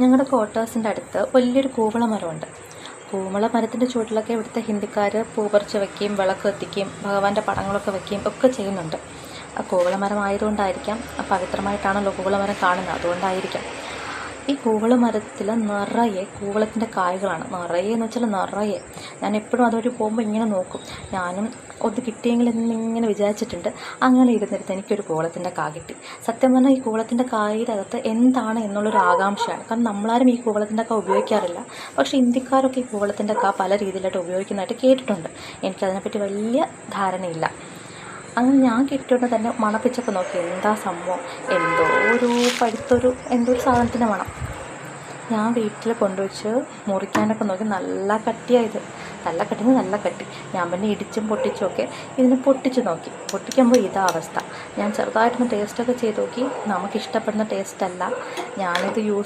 ഞങ്ങളുടെ ക്വാർട്ടേഴ്സിന്റെ അടുത്ത് വലിയൊരു കൂവള മരമുണ്ട്. കൂവള മരത്തിന്റെ ചുവട്ടിലൊക്കെ ഇവിടുത്തെ ഹിന്ദിക്കാർ പൂപറിച്ച് വയ്ക്കുകയും വിളക്ക് കത്തിക്കുകയും ഭഗവാന്റെ പടങ്ങളൊക്കെ വയ്ക്കുകയും ഒക്കെ ചെയ്യുന്നുണ്ട്. ആ കൂവളമരം ആയതുകൊണ്ടായിരിക്കാം പവിത്രമായിട്ടാണല്ലോ കൂവളമരം കാണുന്നത്. അതുകൊണ്ടായിരിക്കാം. ഈ കൂവള മരത്തിൽ നിറയെ കൂവളത്തിന്റെ കായ്കളാണ്. നിറയെ എന്ന് വെച്ചാൽ നിറയെ. ഞാൻ എപ്പോഴും അതുവഴി പോകുമ്പോൾ ഇങ്ങനെ നോക്കും. ഞാനും ഒന്ന് കിട്ടിയെങ്കിൽ എന്നിങ്ങനെ വിചാരിച്ചിട്ടുണ്ട്. അങ്ങനെ ഇരുന്നിരുന്ന് എനിക്കൊരു കൂവളത്തിന്റെ കാ കിട്ടി. സത്യം പറഞ്ഞാൽ ഈ കൂവളത്തിന്റെ കായുടെ അകത്ത് എന്താണ് എന്നുള്ളൊരു ആകാംക്ഷയാണ്. കാരണം നമ്മളാരും ഈ കൂവളത്തിന്റെ കാ ഉപയോഗിക്കാറില്ല. പക്ഷേ ഇന്ത്യക്കാരൊക്കെ ഈ കൂവളത്തിന്റെ കാ പല രീതിയിലായിട്ട് ഉപയോഗിക്കുന്നതായിട്ട് കേട്ടിട്ടുണ്ട്. എനിക്കതിനെപ്പറ്റി വലിയ ധാരണയില്ല. അങ്ങനെ ഞാൻ കിട്ടിയോണ്ട് തന്നെ മണപ്പിച്ചപ്പോൾ നോക്കി എന്താ സംഭവം? എന്തോ ഒരു പഴുത്തൊരു എന്തോ ഒരു സാധനത്തിന്റെ മണം. ഞാൻ വീട്ടിൽ കൊണ്ടുവച്ച് മുറിക്കാനൊക്കെ നോക്കി നല്ല കട്ടിയായത് നല്ല കട്ടി നല്ല കട്ടി. ഞാൻ പിന്നെ ഇടിച്ചും പൊട്ടിച്ചും ഒക്കെ ഇതിനെ പൊട്ടിച്ച് നോക്കി. പൊട്ടിക്കുമ്പോൾ ഇതാ അവസ്ഥ. ഞാൻ ചെറുതായിട്ടൊന്ന് ടേസ്റ്റൊക്കെ ചെയ്ത് നോക്കി. നമുക്കിഷ്ടപ്പെടുന്ന ടേസ്റ്റല്ല ഞാനിത് യൂസ്